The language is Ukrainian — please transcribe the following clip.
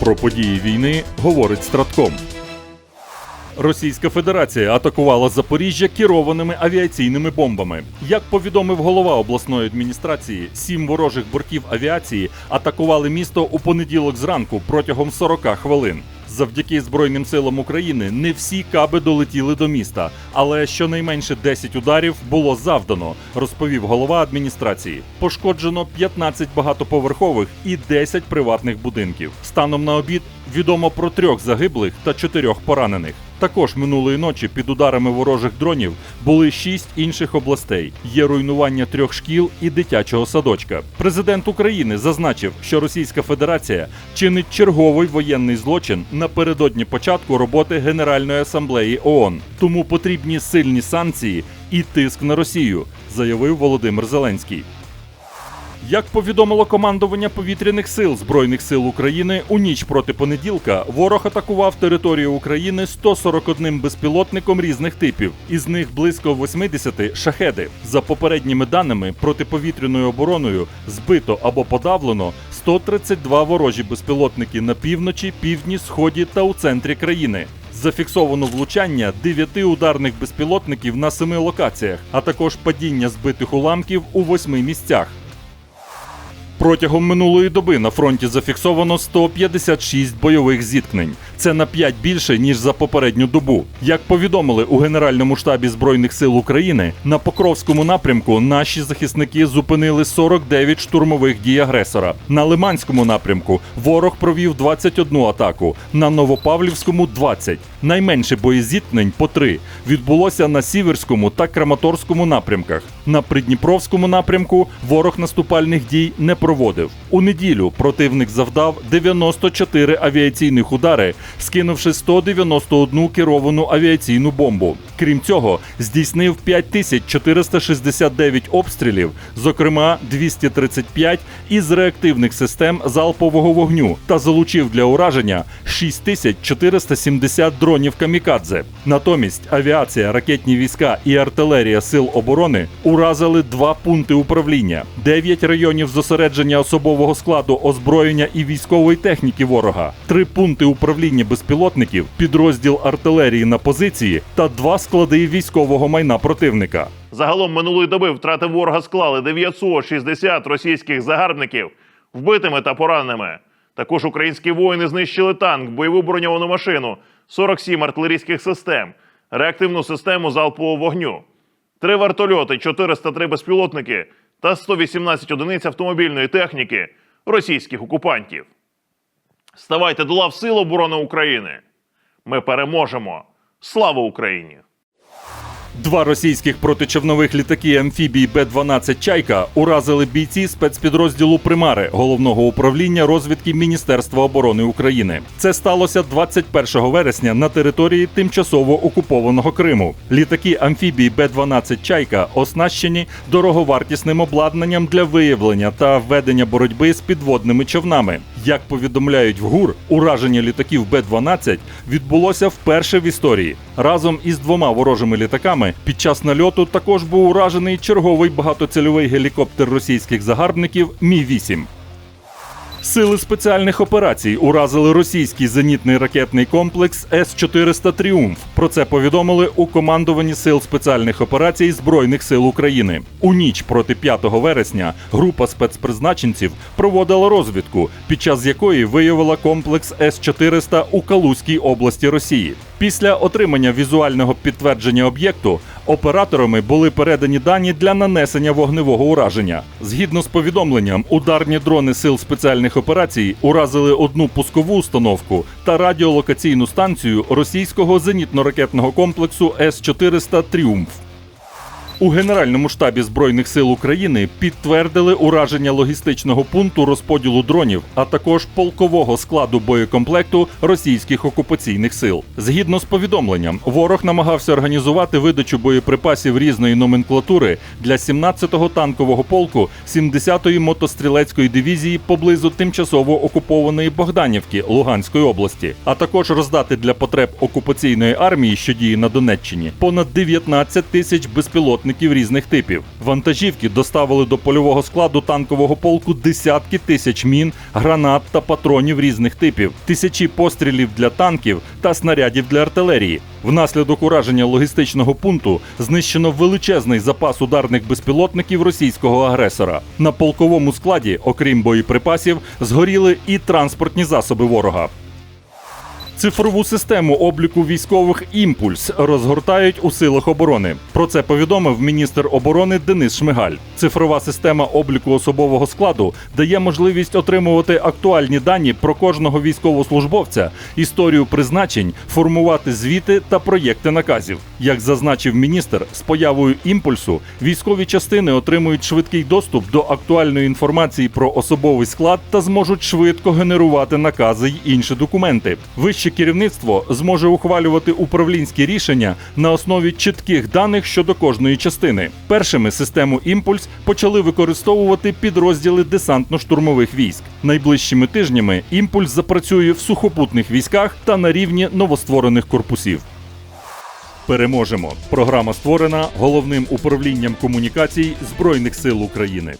Про події війни говорить Стратком. Російська Федерація атакувала Запоріжжя керованими авіаційними бомбами. Як повідомив голова обласної адміністрації, сім ворожих бортів авіації атакували місто у понеділок зранку протягом 40 хвилин. Завдяки Збройним силам України не всі каби долетіли до міста, але щонайменше 10 ударів було завдано, розповів голова адміністрації. Пошкоджено 15 багатоповерхових і 10 приватних будинків. Станом на обід відомо про трьох загиблих та чотирьох поранених. Також минулої ночі під ударами ворожих дронів були шість інших областей. Є руйнування трьох шкіл і дитячого садочка. Президент України зазначив, що Російська Федерація чинить черговий воєнний злочин напередодні початку роботи Генеральної асамблеї ООН. Тому потрібні сильні санкції і тиск на Росію, заявив Володимир Зеленський. Як повідомило командування повітряних сил Збройних сил України, у ніч проти понеділка ворог атакував територію України 141 безпілотником різних типів, із них близько 80 шахеди. За попередніми даними, протиповітряною обороною збито або подавлено 132 ворожі безпілотники на півночі, півдні, сході та у центрі країни. Зафіксовано влучання дев'яти ударних безпілотників на семи локаціях, а також падіння збитих уламків у восьми місцях. Протягом минулої доби на фронті зафіксовано 156 бойових зіткнень. Це на 5 більше ніж за попередню добу. Як повідомили у Генеральному штабі Збройних сил України, на Покровському напрямку наші захисники зупинили 49 штурмових дій агресора. На Лиманському напрямку ворог провів 21 атаку, на Новопавлівському 20. Найменше боєзіткнень по 3 відбулося на Сіверському та Краматорському напрямках. На Придніпровському напрямку ворог наступальних дій не проводив. У неділю противник завдав 94 авіаційних удари, скинувши 191 керовану авіаційну бомбу. Крім цього, здійснив 5469 обстрілів, зокрема 235 із реактивних систем залпового вогню, та залучив для ураження 6470 дронів камікадзе. Натомість авіація, ракетні війська і артилерія сил оборони уразили два пункти управління, 9 районів зосередження особового складу озброєння і військової техніки ворога, три пункти управління безпілотників, підрозділ артилерії на позиції та два склади військового майна противника. Загалом минулої доби втрати ворога склали 960 російських загарбників вбитими та пораненими. Також українські воїни знищили танк, бойову броньовану машину, 47 артилерійських систем, реактивну систему залпового вогню, три вертольоти, 403 безпілотники та 118 одиниць автомобільної техніки російських окупантів. Ставайте до лав Сил оборони України. Ми переможемо. Слава Україні! Два російських протичовнових літаки амфібії Б-12 Чайка уразили бійці спецпідрозділу Примари головного управління розвідки Міністерства оборони України. Це сталося 21 вересня на території тимчасово окупованого Криму. Літаки амфібії Б-12 Чайка оснащені дороговартісним обладнанням для виявлення та ведення боротьби з підводними човнами. Як повідомляють в ГУР, ураження літаків Б-12 відбулося вперше в історії. Разом із двома ворожими літаками під час нальоту також був уражений черговий багатоцільовий гелікоптер російських загарбників Мі-8. Сили спеціальних операцій уразили російський зенітний ракетний комплекс С-400 Тріумф. Про це повідомили у командуванні сил спеціальних операцій Збройних сил України. У ніч проти 5 вересня група спецпризначенців проводила розвідку, під час якої виявила комплекс С-400 у Калузькій області Росії. Після отримання візуального підтвердження об'єкту операторами були передані дані для нанесення вогневого ураження. Згідно з повідомленням, ударні дрони сил спеціальних операцій уразили одну пускову установку та радіолокаційну станцію російського зенітно-ракетного комплексу С-400 Тріумф. У Генеральному штабі Збройних сил України підтвердили ураження логістичного пункту розподілу дронів, а також полкового складу боєкомплекту російських окупаційних сил. Згідно з повідомленням, ворог намагався організувати видачу боєприпасів різної номенклатури для 17-го танкового полку 70-ї мотострілецької дивізії поблизу тимчасово окупованої Богданівки Луганської області, а також роздати для потреб окупаційної армії, що діє на Донеччині, понад 19 тисяч безпілотних безпілотників різних типів. Вантажівки доставили до польового складу танкового полку десятки тисяч мін, гранат та патронів різних типів, тисячі пострілів для танків та снарядів для артилерії. Внаслідок ураження логістичного пункту знищено величезний запас ударних безпілотників російського агресора. На полковому складі, окрім боєприпасів, згоріли і транспортні засоби ворога. Цифрову систему обліку військових імпульс розгортають у силах оборони. Про це повідомив міністр оборони Денис Шмигаль. Цифрова система обліку особового складу дає можливість отримувати актуальні дані про кожного військовослужбовця, історію призначень, формувати звіти та проєкти наказів. Як зазначив міністр, з появою імпульсу військові частини отримують швидкий доступ до актуальної інформації про особовий склад та зможуть швидко генерувати накази й інші документи. Вище керівництво зможе ухвалювати управлінські рішення на основі чітких даних щодо кожної частини. Першими систему імпульс почали використовувати підрозділи десантно-штурмових військ. Найближчими тижнями імпульс запрацює в сухопутних військах та на рівні новостворених корпусів. Переможемо. Програма створена головним управлінням комунікацій Збройних сил України.